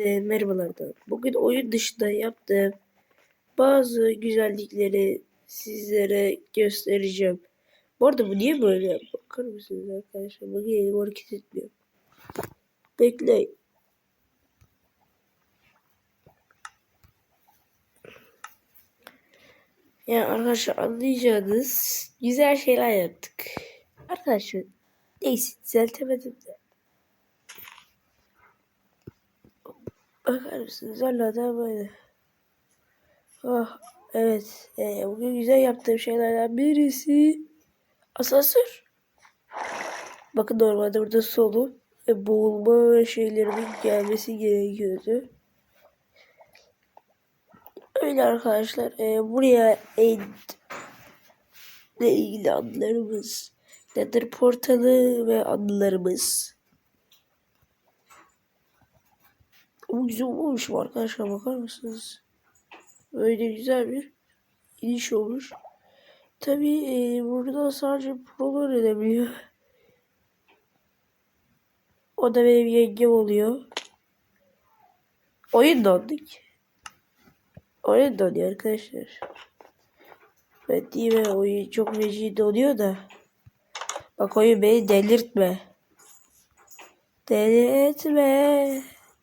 E, merhabalar. Bugün oyun dışında yaptığım bazı güzellikleri sizlere göstereceğim. Bu arada bu niye böyle? Bakar mısınız arkadaşlar? Bakın elim hareket etmiyor. Bekleyin. Yani arkadaşlar anlayacağınız güzel şeyler yaptık. Arkadaşlar neyse düzeltemedim de. Bakar mısınız? Hala da böyle. Ah, evet. Ee, bugün güzel yaptığım şeylerden birisi asansör. Bakın normalde burada solu ve boğulma şeylerimin gelmesi gerekiyordu. Öyle arkadaşlar. Ee, buraya end ile ilgili anılarımız, Nether portalı ve anılarımız. Güzel olmuş mu arkadaşlar bakar mısınız? Böyle güzel bir iniş olmuş. Tabi e, burada sadece prolar edebiliyor. O da benim yengem oluyor. Oyun dondik. Oyun donuyor arkadaşlar. Ben değil mi oyun çok feci donuyor da. Bak oyun beni delirtme.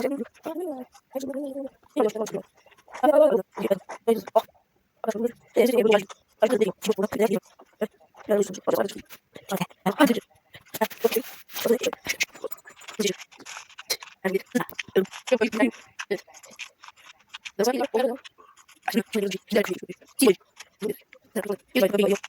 Hadi. Hadi.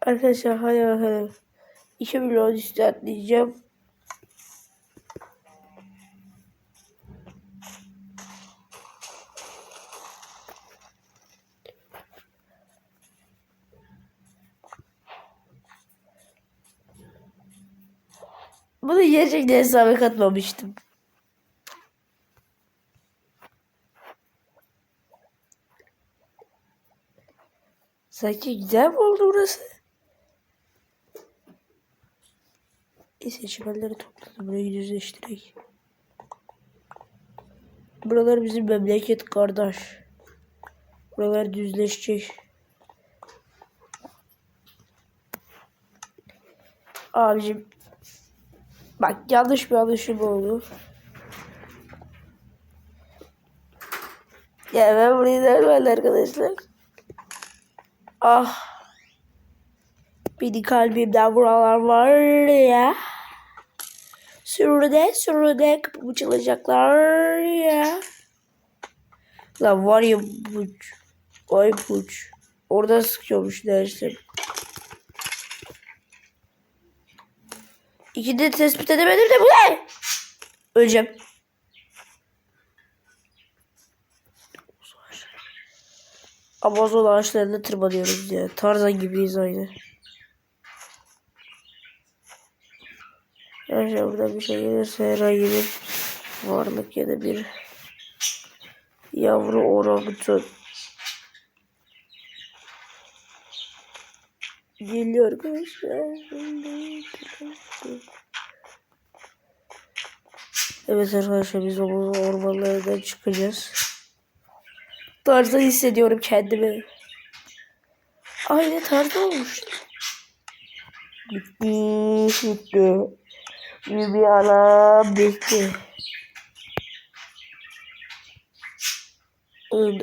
Arkadaşlar hayır hayır. 2 milyon üstü atlayacağım. Bunu gerçekten hesaba katmamıştım. Sanki güzel mi oldu burası? Neyse çimenleri topladım. Burayı düzleştireyim. Buralar bizim memleket kardeş. Buralar düzleşecek. Abicim. Bak yanlış bir alışım oldu. Ya ben burayı nereden arkadaşlar? Ah. Beni kalbimden buralar var ya. Sürüde sürüde kapımı çalacaklar ya. Lan var ya buç. Vay buç. Orada sıkıyormuş dersim. İkide tespit edemedim de bu ne? Öleceğim. Amazon ağaçlarına tırmanıyoruz ya. Tarzan gibiyiz aynı. Arkadaşlar buradan bir şey gelirse herhangi bir varlık ya da bir yavru orangutan geliyor arkadaşlar. Evet arkadaşlar biz o ormanlardan çıkacağız. Tarzda hissediyorum kendimi. Aynı tarzda olmuş. Bitti, bitti. Alam bitti.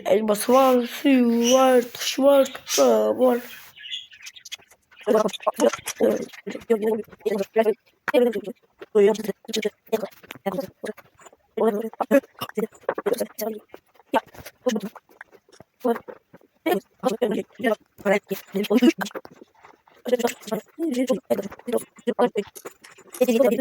Elması var, suyu var, taşı var, toprağı var.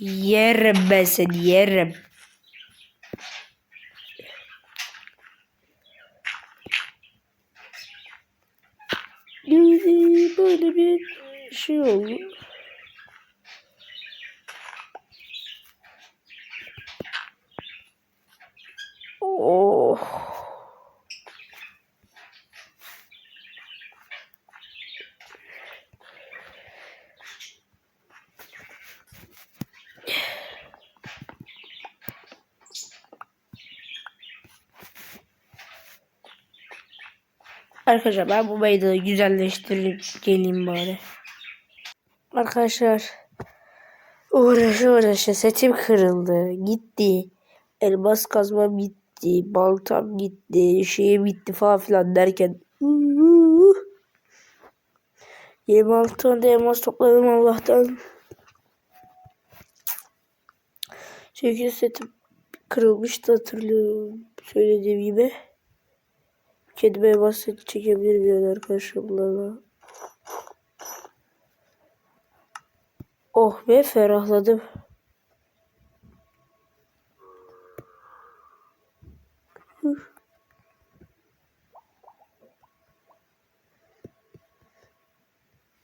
Yerim ben seni yerim. Böyle, böyle bir şey oldu. Oh. Arkadaşlar ben bu meydanı güzelleştirip geleyim bari. Arkadaşlar uğraşı uğraşı setim kırıldı. Gitti. Elmas kazmam gitti. Baltam gitti. Şeyim gitti falan filan derken. Uuu. 26 tane de elmas topladım Allah'tan. Çünkü setim kırılmıştı hatırlıyorum. Söylediğim gibi. Kedime basit çekebilir miyim arkadaşlar bunlarla? Oh be ferahladım.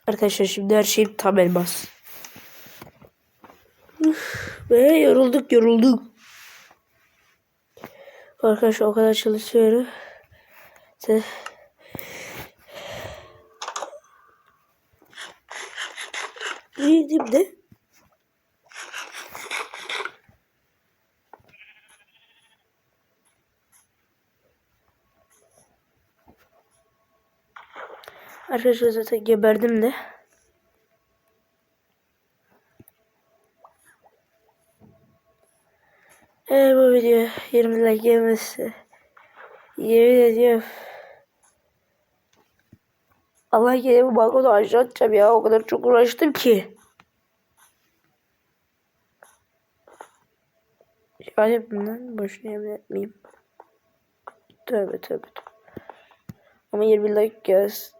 Arkadaşlar şimdi her şeyim tam elmas. Ve yorulduk yorulduk. Arkadaşlar o kadar çalışıyorum. Girdim de. Arkadaşlar zaten geberdim de. Eğer bu video 20 like gelmezse yemin ediyorum Allah yine bu balkonu aşağı atacağım ya. O kadar çok uğraştım ki. Yani bundan boşuna yemin etmeyeyim. Tövbe tövbe. Ama 20 like gelsin.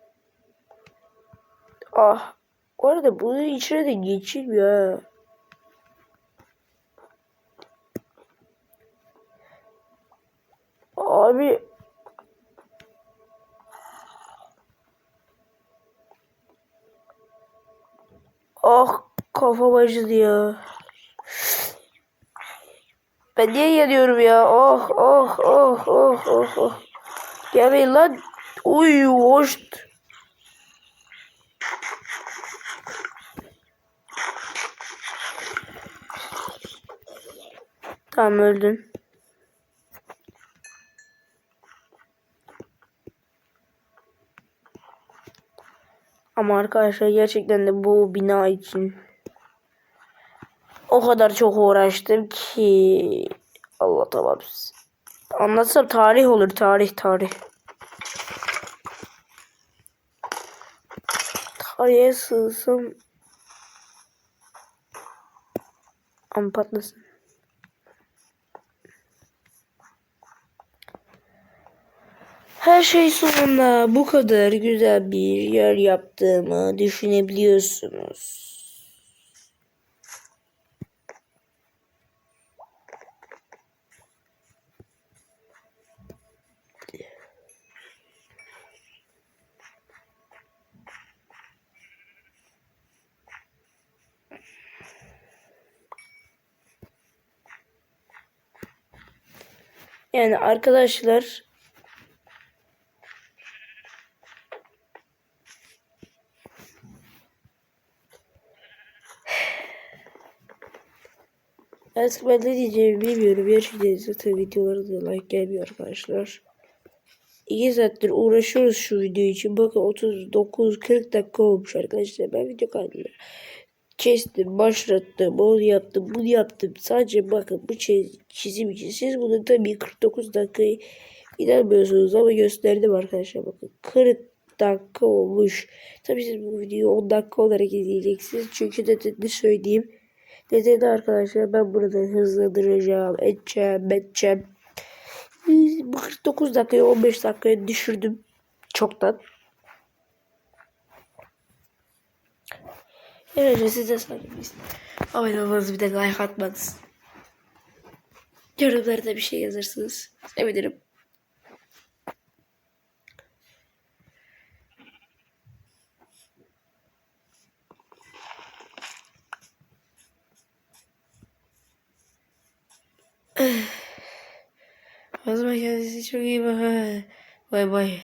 Ah. Bu arada bunun içine de geçilmiyor ha. Abi Ah kafam acıdı ya. Ben niye yanıyorum ya? Oh oh oh oh oh oh. Gelmeyin lan. Uy hoş. Tamam öldün. Ama arkadaşlar gerçekten de bu bina için o kadar çok uğraştım ki Allah tamam. Anlatsam tarih olur tarih tarih. Tarihe sığsam ama patlasın. Her şey sonunda bu kadar güzel bir yer yaptığımı düşünebiliyorsunuz. Yani arkadaşlar Artık ben ne diyeceğimi bilmiyorum. Gerçekten zaten videolara da like gelmiyor arkadaşlar. 2 saattir uğraşıyoruz şu video için. Bakın 39-40 dakika olmuş arkadaşlar. Ben video kaydını kestim, başlattım, onu yaptım, bunu yaptım. Sadece bakın bu çiz- çizim için. Siz bunu tabii 49 dakikayı inanmıyorsunuz ama gösterdim arkadaşlar. Bakın 40 dakika olmuş. Tabii siz bu videoyu 10 dakika olarak izleyeceksiniz. Çünkü nedenini söyleyeyim. Nedeni arkadaşlar ben burada hızlandıracağım, edeceğim, edeceğim. Bu 49 dakikayı 15 dakikaya düşürdüm. Çoktan. Evet size saygımız. Abone olmanız bir de like atmanız. Yorumlarda bir şey yazırsınız. Sevinirim. O zaman kendinize çok iyi bakın. Bay bay.